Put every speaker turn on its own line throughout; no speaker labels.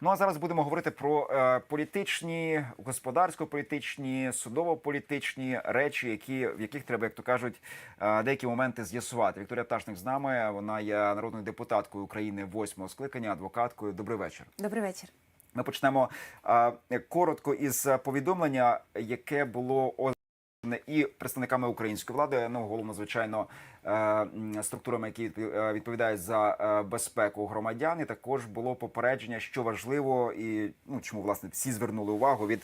Ну а зараз будемо говорити про е, політичні, господарсько-політичні, судово-політичні речі, які в яких треба, як то кажуть, е, деякі моменти з'ясувати. Вікторія Пташник з нами. Вона є народною депутаткою України восьмого скликання, адвокаткою. Добрий вечір.
Добрий вечір.
Ми почнемо е, коротко із повідомлення, яке було і представниками української влади, ну головно, звичайно, е, структурами, які е, відповідають за е, безпеку громадян. І також було попередження, що важливо, і ну чому власне всі звернули увагу від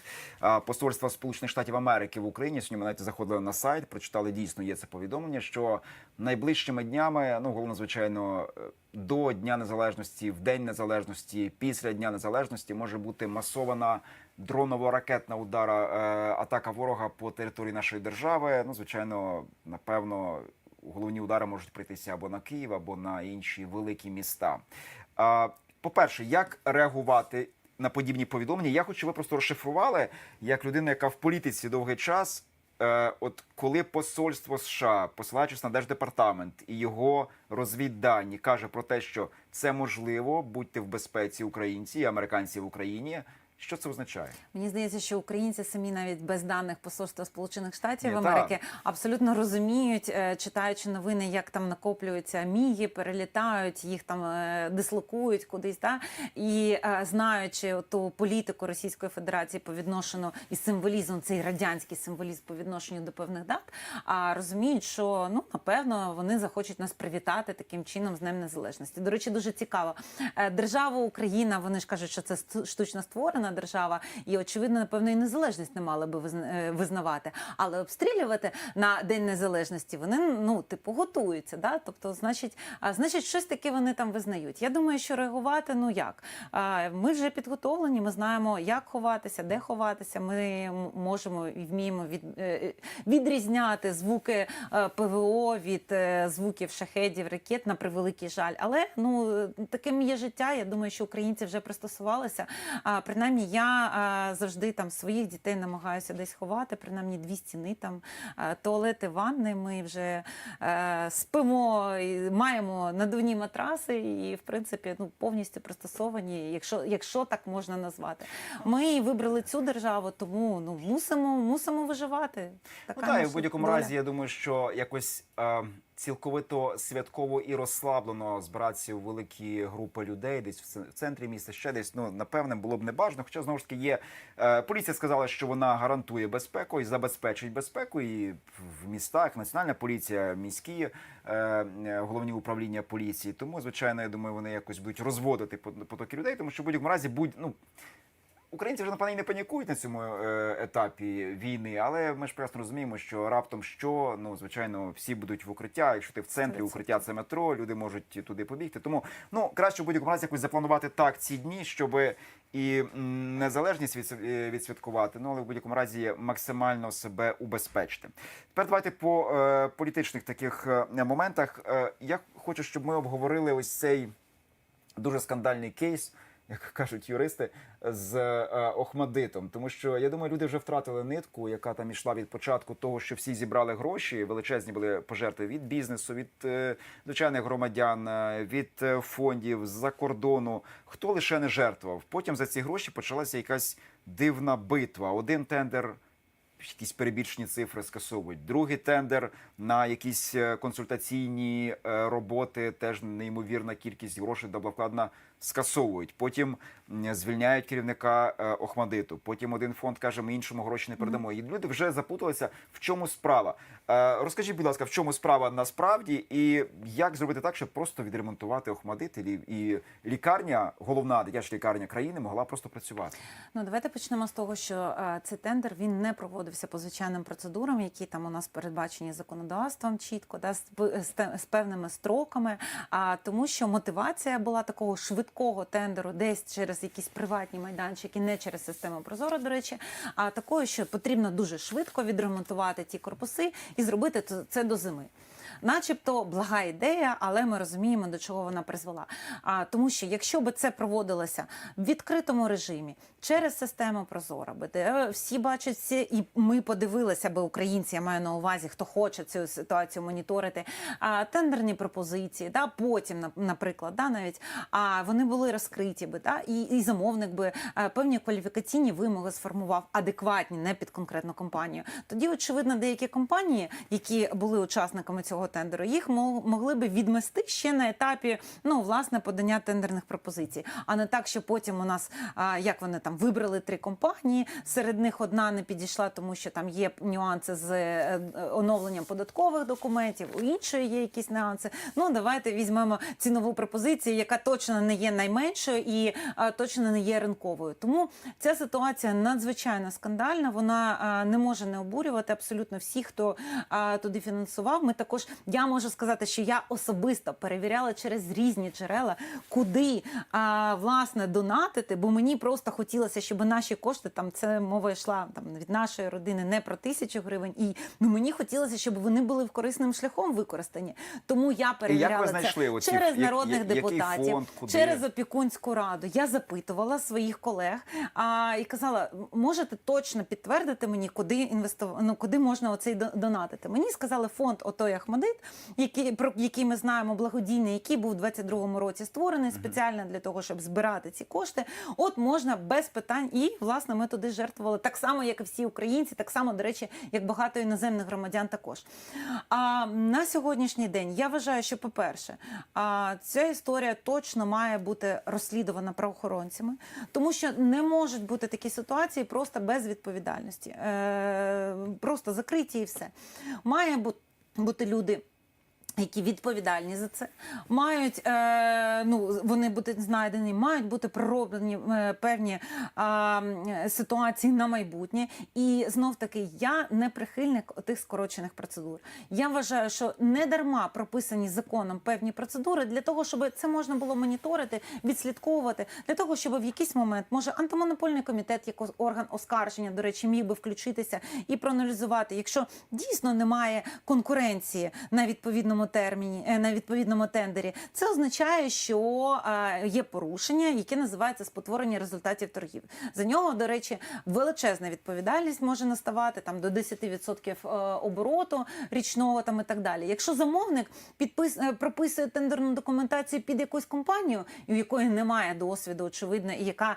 посольства Сполучених Штатів Америки в Україні. Сьогодні ми навіть заходили на сайт, прочитали дійсно є це повідомлення, що найближчими днями, ну головно, звичайно, до Дня Незалежності, в День Незалежності, після Дня Незалежності може бути масована дроново-ракетна удара е, атака ворога по території нашої держави. Ну, звичайно, напевно, головні удари можуть прийти або на Київ, або на інші великі міста. А, По-перше, як реагувати на подібні повідомлення? Я хочу, ви просто розшифрували як людина, яка в політиці довгий час. Е, от коли посольство США, посилаючись на держдепартамент і його розвіддані, каже про те, що це можливо, будьте в безпеці українці і американці в Україні. Що це означає?
Мені здається, що українці самі навіть без даних посольства Сполучених Штатів
Ні,
Америки абсолютно розуміють, е, читаючи новини, як там накоплюються міги, перелітають, їх там е, дислокують кудись. Та і е, знаючи ту політику Російської Федерації по відношенню і символізм, цей радянський символізм по відношенню до певних дат, а розуміють, що ну напевно вони захочуть нас привітати таким чином з Днем Незалежності. До речі, дуже цікаво. Держава Україна, вони ж кажуть, що це штучно створена держава, і очевидно, напевно, і незалежність не мали би е, визнавати. Але обстрілювати на День Незалежності вони ну типу готуються. Да? Тобто, значить, а, значить, щось таке вони там визнають. Я думаю, що реагувати ну як? А, Ми вже підготовлені, ми знаємо, як ховатися, де ховатися. Ми можемо і вміємо від, е, відрізняти звуки е, ПВО від е, звуків шахедів, ракет на превеликий жаль. Але ну е, таким є життя. Я думаю, що українці вже пристосувалися. А принаймні, я е, завжди там своїх дітей намагаюся десь ховати, принаймні дві стіни, там е, туалети, ванни. Ми вже е, спимо, і маємо надувні матраси, і в принципі ну повністю пристосовані, якщо, якщо так можна назвати. Ми вибрали цю державу, тому ну мусимо, мусимо виживати. Така
Ну так, і в будь-якому разі, я думаю, що якось е, цілковито святково і розслаблено збиратися у великі групи людей, десь в центрі міста, ще десь. Ну напевне було б не бажано. Хоча знову ж таки є е, поліція сказала, що вона гарантує безпеку і забезпечить безпеку і в містах, національна поліція, міські е, е, головні управління поліції. Тому, звичайно, я думаю, вони якось будуть розводити пот- потоки людей, тому що в будь-якому разі будь ну. Українці вже напевно і не панікують на цьому е, етапі війни, але ми ж прекрасно розуміємо, що раптом що ну звичайно всі будуть в укриття. Якщо ти в центрі укриття це метро, люди можуть туди побігти. Тому ну краще в будь-якому разі якось запланувати так ці дні, щоб і незалежність е, відсвяткувати, ну але в будь-якому разі максимально себе убезпечити. Тепер давайте по е, політичних таких е, моментах. Е, я хочу, щоб ми обговорили ось цей дуже скандальний кейс, як кажуть юристи, з е, Охмадитом. Тому що я думаю, люди вже втратили нитку, яка там ішла від початку того, що всі зібрали гроші. Величезні були пожертви від бізнесу, від е, звичайних громадян, е, від фондів з-за кордону. Хто лише не жертвував. Потім за ці гроші почалася якась дивна битва. Один тендер якісь перебільшені цифри скасовують. Другий тендер на якісь консультаційні роботи, теж неймовірна кількість грошей була вкладена, скасовують. Потім звільняють керівника е, Охмадиту. Потім один фонд каже, ми іншому гроші не передамо. І люди вже запуталися, в чому справа. Е, Розкажіть, будь ласка, в чому справа насправді, і як зробити так, щоб просто відремонтувати Охмадит, і, і лікарня, головна дитяча лікарня країни, могла просто працювати.
Ну, давайте почнемо з того, що е, цей тендер він не проводився по звичайним процедурам, які там у нас передбачені законодавством чітко, да, з, з з певними строками. А тому, що мотивація була такого швидкого тендеру, десь через якісь приватні майданчики, не через систему Прозоро, до речі, а такою, що потрібно дуже швидко відремонтувати ті корпуси і зробити це до зими. Начебто, блага ідея, але ми розуміємо, до чого вона призвела. А тому, що якщо би це проводилося в відкритому режимі через систему Прозора, де всі бачать всі, і ми подивилися би українці, я маю на увазі, хто хоче цю ситуацію моніторити, а, тендерні пропозиції, да, потім, на- наприклад, да, навіть а вони були розкриті би, да, і, і замовник би е, певні кваліфікаційні вимоги сформував адекватні, не під конкретну компанію. Тоді, очевидно, деякі компанії, які були учасниками цього тендеру, їх мо- могли би відмести ще на етапі ну власне подання тендерних пропозицій, а не так, що потім у нас як вони там вибрали три компанії. Серед них одна не підійшла, тому що там є нюанси з е, е, оновленням податкових документів. У іншої є якісь нюанси. Ну давайте візьмемо цінову пропозицію, яка точно не є найменшою і точно не є ринковою. Тому ця ситуація надзвичайно скандальна. Вона не може не обурювати абсолютно всіх, хто туди фінансував. Ми також я можу сказати, що я особисто перевіряла через різні джерела, куди а, власне донатити, бо мені просто хотілося, щоб наші кошти там це мова йшла там від нашої родини не про тисячу гривень. І ну мені хотілося, щоб вони були в корисним шляхом використані. Тому я перевіряла це
оці-
через народних
я-
депутатів,
фонд,
через опікунську раду. Я запитувала своїх колег а, і казала: можете точно підтвердити мені, куди інвестувати, ну куди можна оцей донатити. Мені сказали фонд Отой Ахмадит, який про який ми знаємо благодійний, який був у 22-му році створений спеціально для того, щоб збирати ці кошти. От можна без питань, і власне ми туди жертвували так само, як і всі українці, так само, до речі, як багато іноземних громадян також. А на сьогоднішній день я вважаю, що по-перше, а, ця історія точно має бути розслідувана правоохоронцями, тому що не можуть бути такі ситуації просто без відповідальності, е, просто закриті і все. Має бу- бути люди. Які відповідальні за це мають е, ну вони бути знайдені, мають бути пророблені е, певні м, ситуації на майбутнє. І знов таки я не прихильник тих скорочених процедур. Я вважаю, що не дарма прописані законом певні процедури для того, щоб це можна було моніторити, відслідковувати, для того, щоб в якийсь момент може антимонопольний комітет, як орган оскарження, до речі, міг би включитися і проаналізувати, якщо дійсно немає конкуренції на відповідному терміні, е, на відповідному тендері, це означає, що є порушення, яке називається спотворення результатів торгів. За нього, до речі, величезна відповідальність може наставати там до 10% е, обороту річного там і так далі. Якщо замовник підпис е, прописує тендерну документацію під якусь компанію, у якої немає досвіду, очевидно, і яка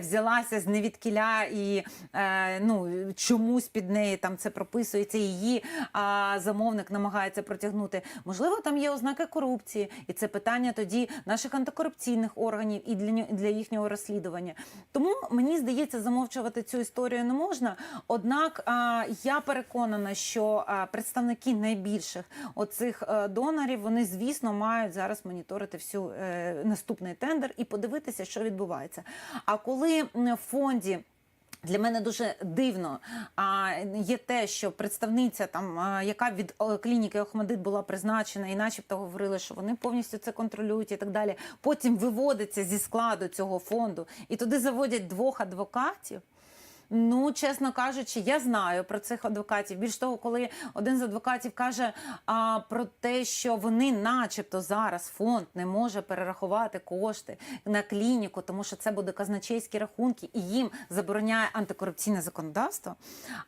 взялася з невідкіля і ну чомусь під неї там це прописується, її а замовник намагається протягнути. Можливо, там є ознаки корупції, і це питання тоді наших антикорупційних органів і для для їхнього розслідування. Тому мені здається, замовчувати цю історію не можна. Однак я переконана, що представники найбільших оцих е, донорів вони, звісно, мають зараз моніторити всю е, наступний тендер і подивитися, що відбувається. А коли в фонді. Для мене дуже дивно а, є те, що представниця, там, яка від е, клініки Охмадит була призначена, і начебто говорили, що вони повністю це контролюють і так далі. Потім виводиться зі складу цього фонду і туди заводять двох адвокатів. Ну, чесно кажучи, я знаю про цих адвокатів. Більш того, коли один з адвокатів каже а, про те, що вони, начебто, зараз фонд не може перерахувати кошти на клініку, тому що це буде казначейські рахунки, і їм забороняє антикорупційне законодавство.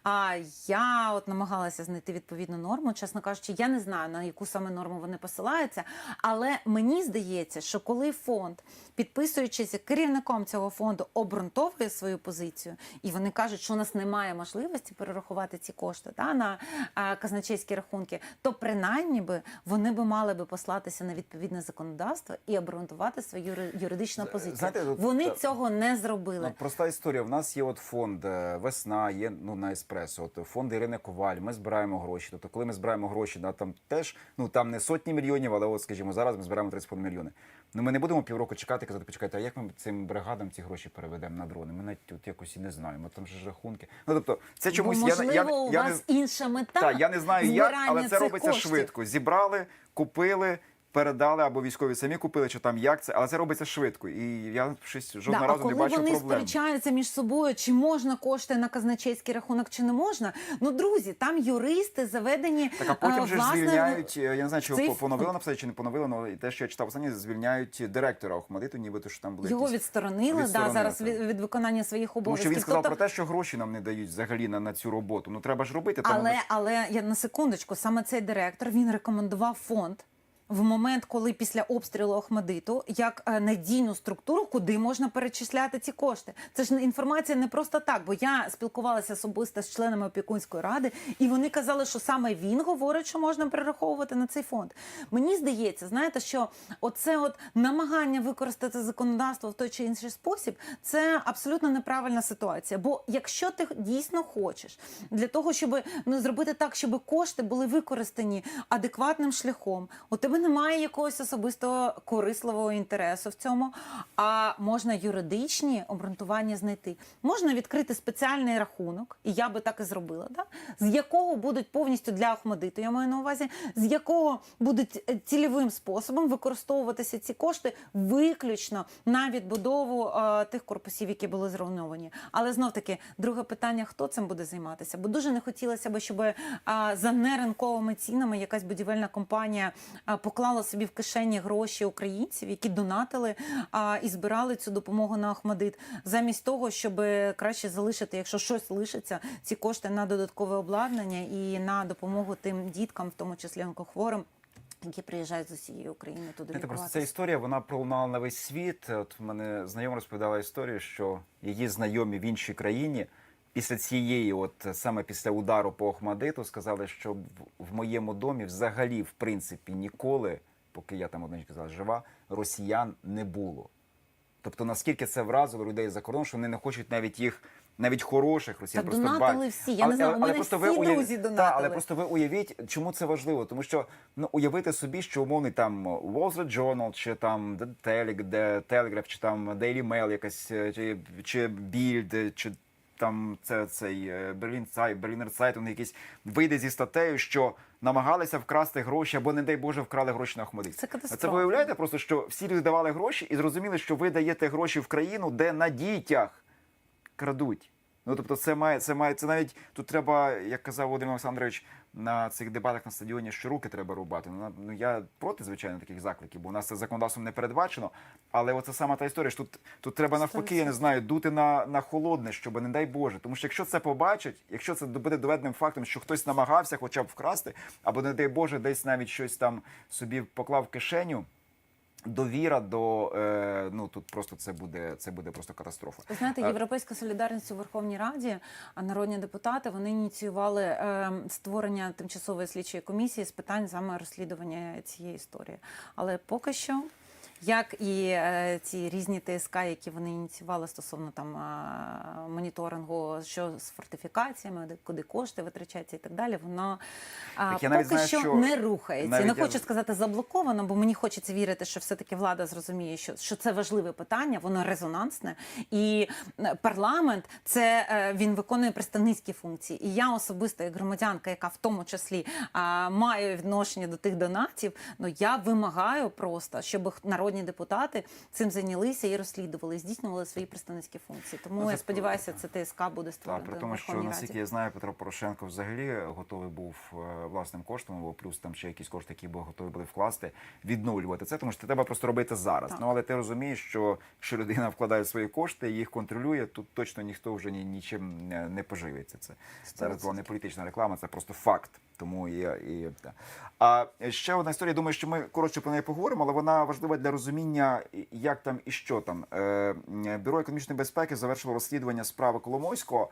А я от намагалася знайти відповідну норму. Чесно кажучи, я не знаю на яку саме норму вони посилаються. Але мені здається, що коли фонд, підписуючись керівником цього фонду, обґрунтовує свою позицію, і вони кажуть, що у нас немає можливості перерахувати ці кошти та, на а, казначейські рахунки, то принаймні би вони би мали би послатися на відповідне законодавство і обґрунтувати свою юридичну позицію.
знаєте, тут,
вони
та-
цього не зробили.
Ну, проста історія. В нас є от фонд е, Весна, є ну на еспресо. От фонд Ірини Коваль. Ми збираємо гроші. Тобто, коли ми збираємо гроші, да, там теж ну там не сотні мільйонів, але от скажімо, зараз ми збираємо 30 мільйони. Ну ми не будемо півроку чекати, казати, почекайте, а як ми цим бригадам ці гроші переведемо на дрони? Ми навіть тут якось і не знаємо. Там же ж рахунки. Ну тобто, це чомусь
Бо,
я,
можливо,
я,
у
я, я
вас
не
інша мета.
Так, я не знаю як, але це робиться
коштів.
швидко. Зібрали, купили. Передали або військові самі купили, чи там як це, але це робиться швидко. І я щось жодного
Да,
разу
коли
не бачив
вони
проблем.
сперечаються між собою, чи можна кошти на казначейський рахунок, чи не можна. Ну, друзі, там юристи заведені.
Так, а потім
е,
же ж
власне,
звільняють, е, я не знаю, чи
цей
по- поновили написати, чи не поновили, але те, що я читав останні, звільняють директора Охмадиту, нібито що там були
Його
якісь-
відсторонили, да, зараз від, від виконання своїх
Тому що він сказав
Тобто-
про те, що гроші нам не дають взагалі на, на цю роботу. Ну треба ж робити. тому
Але, але я на секундочку, саме цей директор він рекомендував фонд. В момент, коли після обстрілу Охмадиту, як е, надійну структуру, куди можна перечисляти ці кошти, це ж інформація не просто так. Бо я спілкувалася особисто з членами опікунської ради, і вони казали, що саме він говорить, що можна перераховувати на цей фонд. Мені здається, знаєте, що оце от намагання використати законодавство в той чи інший спосіб, це абсолютно неправильна ситуація. Бо якщо ти дійсно хочеш для того, щоб ну зробити так, щоб кошти були використані адекватним шляхом, у тебе немає якогось особистого корисливого інтересу в цьому, а можна юридичні обґрунтування знайти. Можна відкрити спеціальний рахунок, і я би так і зробила, да? з якого будуть повністю для Ахмадиту, я маю на увазі, з якого будуть е, цільовим способом використовуватися ці кошти виключно на відбудову е, тих корпусів, які були зруйновані. Але знов таки, друге питання: хто цим буде займатися? Бо дуже не хотілося б, щоб е, за неринковими цінами якась будівельна компанія е, поклала собі в кишені гроші українців, які донатили а, і збирали цю допомогу на Ахмадит, замість того, щоб краще залишити, якщо щось лишиться, ці кошти на додаткове обладнання і на допомогу тим діткам, в тому числі онкохворим. Які приїжджають з усієї України туди
Знаєте, просто ця історія вона пролунала на весь світ. От в мене знайома розповідала історію, що її знайомі в іншій країні після цієї, от саме після удару по Охмадиту, сказали, що в, моєму домі взагалі, в принципі, ніколи, поки я там одна казала, жива, росіян не було. Тобто, наскільки це вразило людей за кордон, що вони не хочуть навіть їх. Навіть хороших росіян
Та
просто
донатили
бать.
всі. Я не знаю, у мене всі друзі
Та,
донатили.
але просто ви уявіть, чому це важливо. Тому що ну уявити собі, що умовний там Wall Street Journal, чи там The Telegraph, чи там Daily Mail якась, е, чи, чи Bild, чи там це цей Берлін Berlin Берлінер Сайт, вони якийсь вийде зі статтею, що намагалися вкрасти гроші, або не дай Боже, вкрали гроші на Ахмадит.
Це катастрофа.
Це виявляєте просто, що всі люди давали гроші і зрозуміли, що ви даєте гроші в країну, де на дітях крадуть. Ну тобто, це має це має це навіть тут треба, як казав Володимир Олександрович на цих дебатах на стадіоні, що руки треба рубати. Ну, ну я проти звичайно таких закликів, бо у нас це законодавством не передбачено. Але оце сама та історія. що Тут тут треба навпаки, я не знаю, дути на, на холодне, щоб не дай Боже. Тому що якщо це побачать, якщо це буде доведеним фактом, що хтось намагався, хоча б вкрасти, або не дай Боже, десь навіть щось там собі поклав в кишеню. Довіра до е, ну тут просто це буде це буде просто катастрофа.
Ви знаєте, європейська солідарність у Верховній Раді, а народні депутати вони ініціювали е, створення тимчасової слідчої комісії з питань саме розслідування цієї історії. Але поки що. Як і е, ці різні ТСК, які вони ініціювали стосовно там моніторингу, що з фортифікаціями, куди кошти витрачаються і так далі, воно
Так
поки
знаю,
що,
що
не рухається.
навіть
не
я-
хочу сказати заблоковано, бо мені хочеться вірити, що все-таки влада зрозуміє, що, що це важливе питання, воно резонансне, і парламент це е, він виконує представницькі функції. І я особисто, як громадянка, яка в тому числі має відношення до тих донатів, ну я вимагаю просто, щоб х- народні депутати цим зайнялися і розслідували, здійснювали свої представницькі функції. Тому
Ну,
я сподіваюся, це ТСК буде створено
при тому, що наскільки я знаю, Петро Порошенко взагалі готовий був е, власним коштом, або плюс там ще якісь кошти, які би готові були вкласти, відновлювати це, тому що це треба просто робити зараз.
Так.
Ну але ти розумієш, що якщо людина вкладає свої кошти, їх контролює, тут точно ніхто вже ні, нічим не поживиться. Це зараз була не політична реклама, це просто факт. Тому і, і. А ще одна історія. Думаю, що ми коротше про неї поговоримо, але вона важлива для розуміння, як там і що там. Е, Бюро економічної безпеки завершило розслідування справи Коломойського.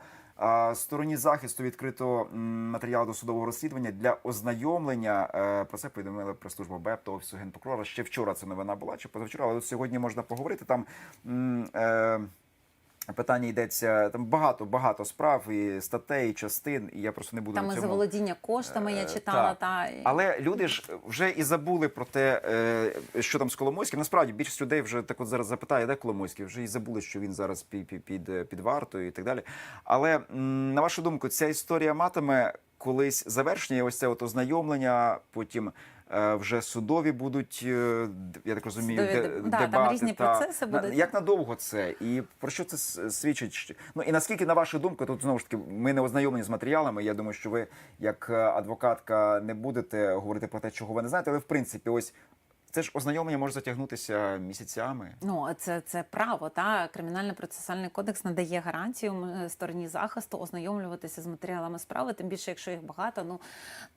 Стороні захисту відкрито матеріал досудового розслідування для ознайомлення. Е, Про це повідомили прес-служба БЕП та офісу генпрокурора. Ще вчора це новина була чи позавчора, але от сьогодні можна поговорити там. Е, Питання йдеться там багато багато справ і статей, і частин, і я просто не буду
Там
на
і
цьому...
заволодіння коштами я
Е,
читала.
так.
Та
Але люди ж вже і забули про те, е, що там з Коломойським. Насправді більшість людей вже так от зараз запитає, де Коломойський, вже і забули, що він зараз під, під, під, під вартою і так далі. Але на вашу думку, ця історія матиме колись завершення, ось це от ознайомлення, потім вже судові будуть, е, я так розумію,
Судові
де-
да,
дебати.
там різні
та-
процеси будуть.
Як надовго це? І про що це свідчить? Ну і наскільки, на вашу думку, тут знову ж таки ми не ознайомлені з матеріалами. Я думаю, що ви, як е, адвокатка, не будете говорити про те, чого ви не знаєте, але в принципі, ось це ж ознайомлення може затягнутися місяцями.
Ну, це, це право. Та кримінальний процесуальний кодекс надає гарантію стороні захисту ознайомлюватися з матеріалами справи. Тим більше, якщо їх багато, ну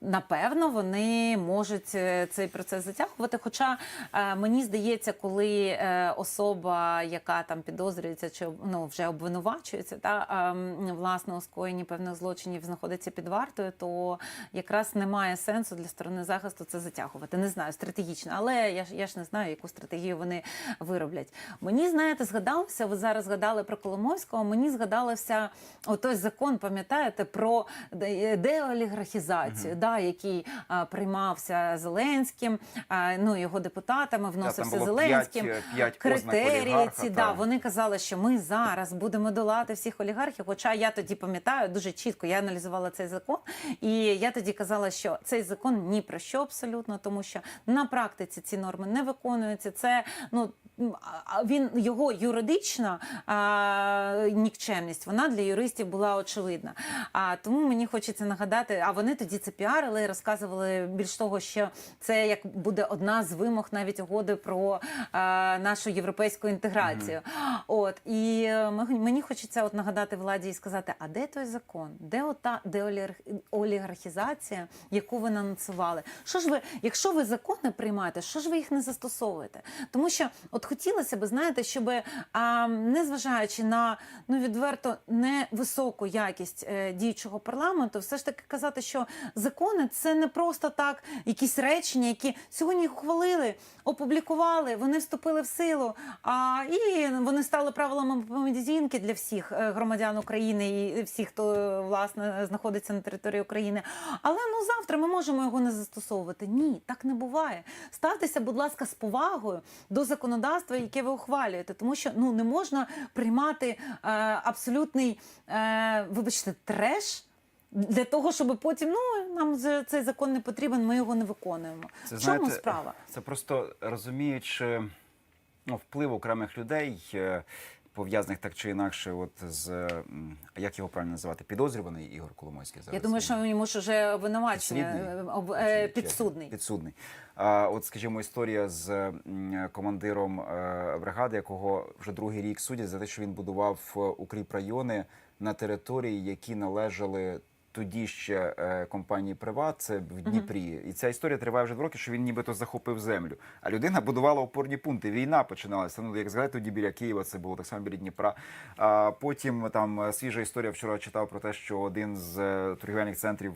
напевно вони можуть е, цей процес затягувати. Хоча е, мені здається, коли е, особа, яка там підозрюється чи ну вже обвинувачується, та е, м, власне у певних злочинів знаходиться під вартою, то якраз немає сенсу для сторони захисту це затягувати. Не знаю, стратегічно, але я ж я ж не знаю, яку стратегію вони вироблять. Мені знаєте, згадалося. Ви зараз згадали про Коломойського. Мені згадалося отой закон, пам'ятаєте, про де- деолігархізацію, да, який а, приймався Зеленським, а, ну його депутатами, вносився
було
Зеленським.
п'ять, е, п'ять ознак
Критерії ці, да, вони казали, що ми зараз будемо долати всіх олігархів. Хоча я тоді пам'ятаю дуже чітко, я аналізувала цей закон, і я тоді казала, що цей закон ні про що абсолютно, тому що на практиці ці норми не виконуються. Це ну. Він його юридична а, нікчемність, вона для юристів була очевидна. А тому мені хочеться нагадати, а вони тоді це піарили і розказували більш того, що це як буде одна з вимог навіть угоди про а, нашу європейську інтеграцію. От і е, мені хочеться от нагадати владі і сказати: а де той закон? Де ота деолігархізація, яку ви анонсували? Що ж ви, якщо ви закони приймаєте, що ж ви їх не застосовуєте? Тому що от хотілося б, знаєте, щоб незважаючи на ну відверто невисоку якість е, діючого парламенту, все ж таки казати, що закони це не просто так якісь речення, які сьогодні ухвалили, опублікували, вони вступили в силу, а і вони стали правилами поведінки для всіх е, громадян України і всіх, хто е, власне знаходиться на території України. Але ну завтра ми можемо його не застосовувати. Ні, так не буває. Ставтеся, будь ласка, з повагою до законодавства, яке ви ухвалюєте, тому що ну не можна приймати е, абсолютний, е, вибачте, треш. Для того, щоб потім ну нам цей закон не потрібен, ми його не виконуємо.
Це,
В чому
знаєте,
справа?
Це просто розуміючи ну, вплив окремих людей, е, пов'язаних так чи інакше, от з як його правильно називати, підозрюваний Ігор Коломойський зараз.
Я думаю, що йому ж вже обвинувачення е, об- е, підсудний.
Підсудний. А, от, скажімо, історія з командиром е, бригади, якого вже другий рік судять за те, що він будував укріп райони на території, які належали. Тоді ще е, компанії Приват, це в Дніпрі, і ця історія триває вже два роки, що він нібито захопив землю. А людина будувала опорні пункти. Війна починалася. Ну як згадати, тоді біля Києва це було так само біля Дніпра. А потім там е, свіжа історія. Вчора читав про те, що один з е, торгівельних центрів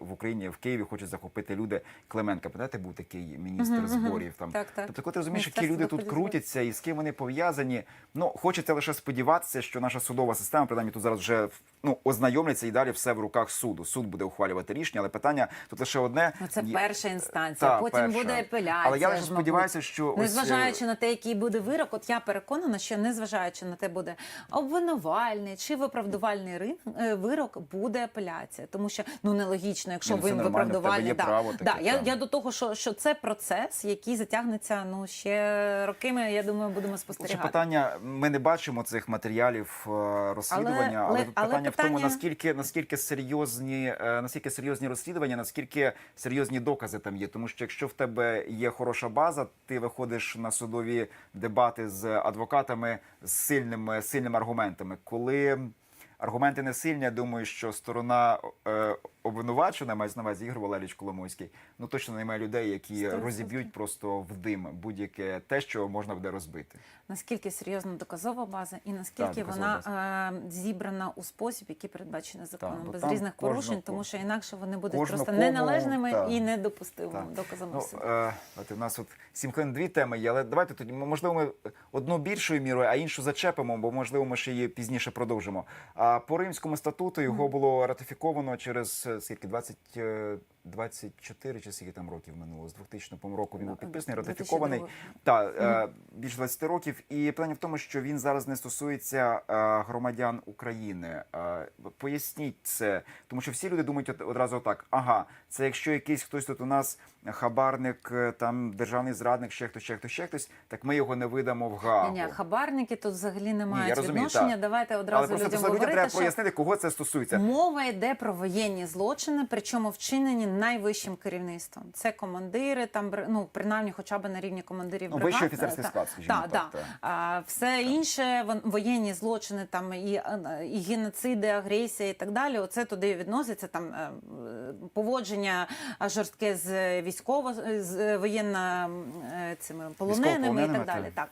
в Україні в Києві хочуть захопити люди. Клименка, пам'ятаєте, був такий міністр
мгм.
зборів. Там
Так, так.
тобто, коли ти розумієш, які люди тут крутяться і з ким вони пов'язані. Ну хочеться лише сподіватися, що наша судова система, принаймні тут зараз вже ну ознайомляться і далі все в руках суду. Суд буде ухвалювати рішення, але питання тут лише одне.
Ну, це перша інстанція,
Та,
потім
перша.
буде апеляція.
Але я лише сподіваюся, що ось, е,
на те, який буде вирок, от я переконана, що незважаючи на те, буде обвинувальний чи виправдувальний рин- е, вирок, буде апеляція, тому що ну нелогічно, якщо
ну,
він виправдувальний. да.
право таке,
да, я, я до того, що, що це процес, який затягнеться ну ще роками. Я думаю, будемо спостерігати.
питання, ми не бачимо цих матеріалів е, розслідування, але,
але- але
питання, в тому,
питання-
наскільки наскільки серйозні, е, наскільки серйозні розслідування, наскільки серйозні докази там є. Тому що якщо в тебе є хороша база, ти виходиш на судові дебати з адвокатами з сильними сильними аргументами. Коли аргументи не сильні, я думаю, що сторона е, обвинувачена, мається на увазі Ігор Валерійович Коломойський, ну точно немає людей, які
100%.
розіб'ють просто в дим будь-яке те, що можна буде розбити.
наскільки серйозна доказова база і наскільки
Так,
вона е, зібрана у спосіб, який передбачений законом,
бо
без різних порушень,
ко-
тому що інакше вони будуть
кожну
просто неналежними
так.
і недопустимими
Так.
доказами.
Ну, е, у нас от сім хвилин дві теми є, але давайте тоді, можливо, ми одну більшою мірою, а іншу зачепимо, бо можливо ми ще її пізніше продовжимо. А по римському статуту його було ратифіковано через це скільки 20, е, 24 чи скільки там років минуло з 2000 по року він був підписаний, ратифікований.
2002.
Та е, більше 20 років. І питання в тому, що він зараз не стосується е, громадян України. Е, поясніть це, тому що всі люди думають одразу так: ага, це якщо якийсь хтось тут у нас хабарник, е, там державний зрадник, ще хтось, ще хтось, ще хтось, так ми його не видамо в Гаагу.
Ні, ні, хабарники тут взагалі не мають
розумію,
відношення.
так.
Давайте одразу
просто,
людям
просто людям
говорити,
треба
що
пояснити, кого це стосується.
Мова йде про воєнні злочини, причому вчинені найвищим керівництвом. Це командири, там бр- ну принаймні, хоча б на рівні командирів
Ну,
бригад.
вищий офіцерський
Та-
склад, скажімо
та,
так,
та.
та.
А, все інше вон- воєнні злочини, там і, е, і геноциди, агресія і так далі. Оце туди відноситься там е, поводження жорстке з військово з воєнно е, цими полоненими і так далі.
так.
Так,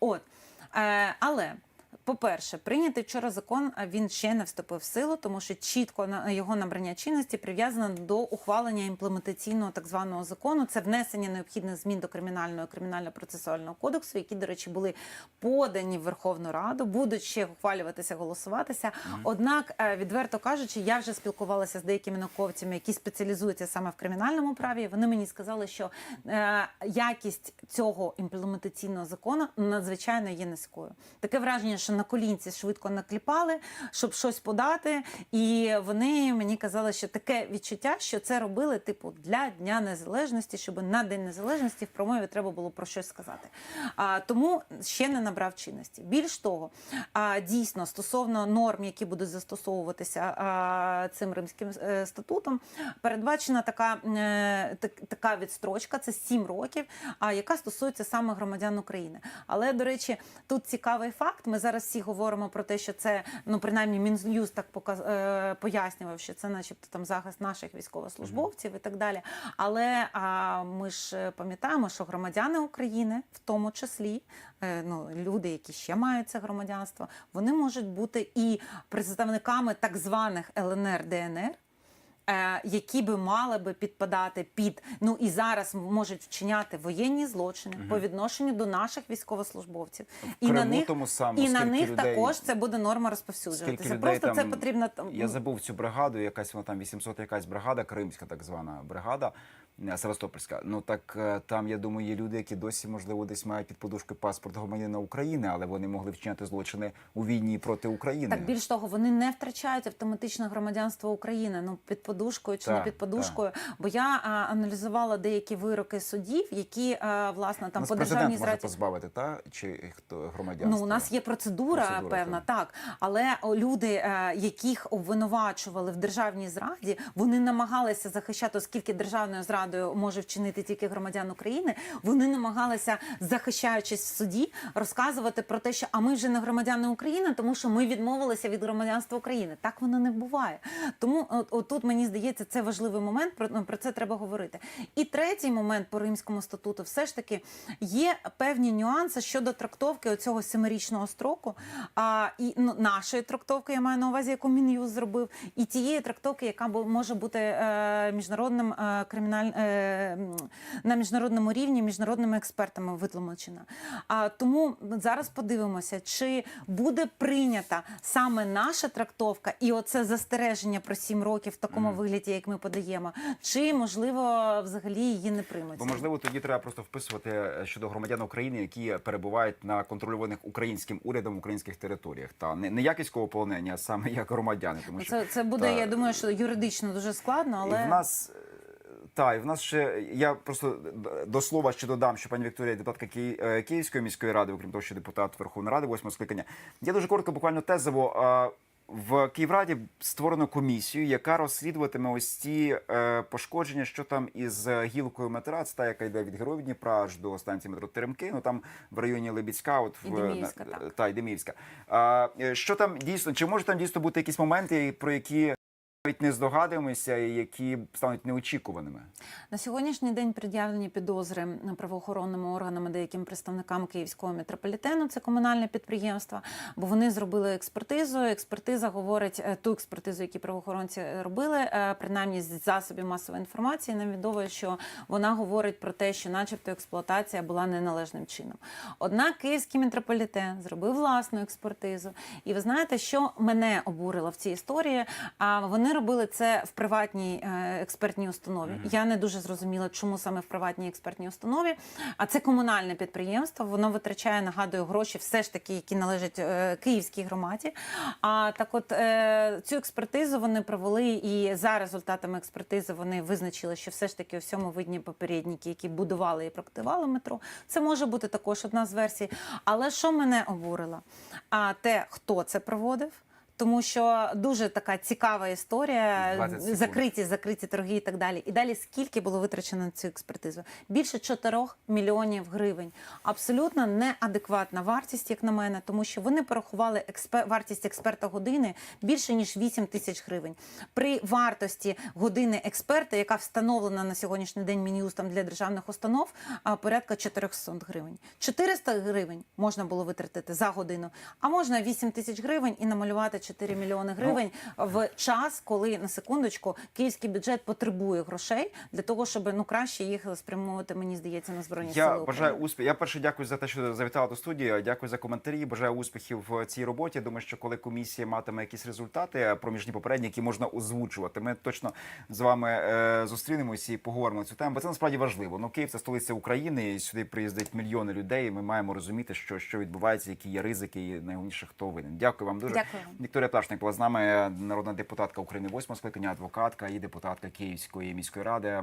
от е, але. По-перше, прийнятий вчора закон він ще не вступив в силу, тому що чітко на його набрання чинності прив'язано до ухвалення імплементаційного так званого закону. Це внесення необхідних змін до кримінального кримінально-процесуального кодексу, які, до речі, були подані в Верховну Раду, будуть ще ухвалюватися, голосуватися. Однак, е, відверто кажучи, я вже спілкувалася з деякими науковцями, які спеціалізуються саме в кримінальному праві. і Вони мені сказали, що е, якість цього імплементаційного закону надзвичайно є низькою. Таке враження, що на колінці швидко накліпали, щоб щось подати. І вони мені казали, що таке відчуття, що це робили типу для Дня Незалежності, щоб на День Незалежності в промові треба було про щось сказати. А, тому ще не набрав чинності. Більш того, а, дійсно стосовно норм, які будуть застосовуватися а, цим римським е, статутом, передбачена така, е, так- така відстрочка, це 7 років, а яка стосується саме громадян України. Але до речі, тут цікавий факт. Ми зараз всі говоримо про те, що це ну принаймні Мін'юз так показ, е, пояснював, що це, начебто, там захист наших військовослужбовців і так далі. Але а, ми ж е, пам'ятаємо, що громадяни України, в тому числі е, ну, люди, які ще мають це громадянство, вони можуть бути і представниками так званих ЛНР ДНР. Е, Які би мали би підпадати під ну і зараз можуть вчиняти воєнні злочини по відношенню до наших військовослужбовців, і на них
тому саме,
і на них
людей-
також це буде норма
Скільки
розповсюджуватися.
людей
Просто це потрібно там
Я забув цю бригаду, якась вона там 800 якась бригада, кримська так звана бригада. Е, Севастопольська. Ну так е, там, я думаю, є люди, які досі, можливо, десь мають під подушкою паспорт громадянина України, але вони могли вчиняти злочини у війні проти України.
Так більш того, вони не втрачають автоматично громадянство України. Ну під подушкою чи не під подушкою. Бо я а, аналізувала деякі вироки судів, які а, яких там
Нас
по державній зраді.
позбавити, та чи хто громадянство?
Ну, у нас є процедура,
Процедура,
певна, так. Але о, люди, е, яких обвинувачували в державній зраді, вони намагалися захищати, оскільки державною зрадою може вчинити тільки громадян України. Вони намагалися, захищаючись в суді, розказувати про те, що а ми вже не громадяни України, тому що ми відмовилися від громадянства України. Так воно не буває. Тому от, от тут мені здається, це важливий момент. Про, ну, про це треба говорити. І третій момент по римському статуту, все ж таки є певні нюанси щодо трактовки оцього семирічного строку. А і ну, нашої трактовки я маю на увазі, яку Мін'юз зробив, і тієї трактовки, яка може бути е, міжнародним е, криміналь е, м, на міжнародному рівні, міжнародними експертами витлумачена. А тому зараз подивимося, чи буде прийнята саме наша трактовка, і оце застереження про сім років в такому вигляді, як ми подаємо, чи можливо взагалі її не приймуть.
Бо можливо тоді треба просто вписувати е, щодо громадян України, які перебувають на контрольованих українським урядом в українських територіях. Та не, не як військовополонені, а саме як громадяни. Тому що
Це, це буде,
та,
я думаю, що юридично дуже складно, але
І в нас е, та і в нас ще я просто до слова ще додам, що пані Вікторія депутатка Ки- е, Київської міської ради, окрім того, що депутат Верховної Ради, восьмого скликання. Я дуже коротко, буквально тезово. В Київраді створено комісію, яка розслідуватиме ось ці е, пошкодження, що там із гілкою метра, це та, яка йде від героїв Дніпра аж до станції метро Теремки, ну там в районі Лебідська, от в
Деміївська,
на-
так.
та і е, що там дійсно, чи може там дійсно бути якісь моменти, про які навіть не здогадуємося, які стануть неочікуваними?
На сьогоднішній день пред'явлені підозри правоохоронними органами деяким представникам Київського метрополітену, це комунальне підприємство, бо вони зробили експертизу. Експертиза говорить е, ту експертизу, які правоохоронці робили, е, принаймні з засобів масової інформації. Нам відомо, що вона говорить про те, що, начебто, експлуатація була неналежним чином. Однак Київський метрополітен зробив власну експертизу. І ви знаєте, що мене обурило в цій історії? А вони робили це в приватній е, експертній установі. Я не дуже зрозуміла, чому саме в приватній експертній установі. А це комунальне підприємство. Воно витрачає, нагадую, гроші, все ж таки, які належать е, київській громаді. А так, от е, цю експертизу вони провели, і за результатами експертизи вони визначили, що все ж таки у всьому видні попередники, які будували і проектували метро. Це може бути також одна з версій. Але що мене обурило? А те, хто це проводив. Тому що дуже така цікава історія, закриті, закриті торги і так далі. І далі скільки було витрачено на цю експертизу? Більше 4 мільйонів гривень. Абсолютно неадекватна вартість, як на мене, тому що вони порахували експер... вартість експерта години більше ніж 8 тисяч гривень. При вартості години експерта, яка встановлена на сьогоднішній день мін'юстом для державних установ, порядка 400 гривень. 400 гривень можна було витратити за годину, а можна 8 тисяч гривень і намалювати 4 мільйони гривень в час, коли на секундочку київський бюджет потребує грошей для того, щоб ну краще їх спрямовувати, мені здається, на збройні
Я
сили.
бажаю успіх. Я перше дякую за те, що завітала до студії. Дякую за коментарі. Бажаю успіхів в цій роботі. Думаю, що коли комісія матиме якісь результати е, проміжні попередні, які можна озвучувати, ми точно з вами е, зустрінемось і поговоримо цю тему. Бо це насправді важливо. Ну, Київ це столиця України, і сюди приїздять мільйони людей. і Ми маємо розуміти, що, що відбувається, які є ризики, і найголовніше хто винен. Дякую вам дуже.
Дякую.
Вікторія Пташник була з нами, народна депутатка України, восьмого скликання, адвокатка і депутатка Київської міської ради.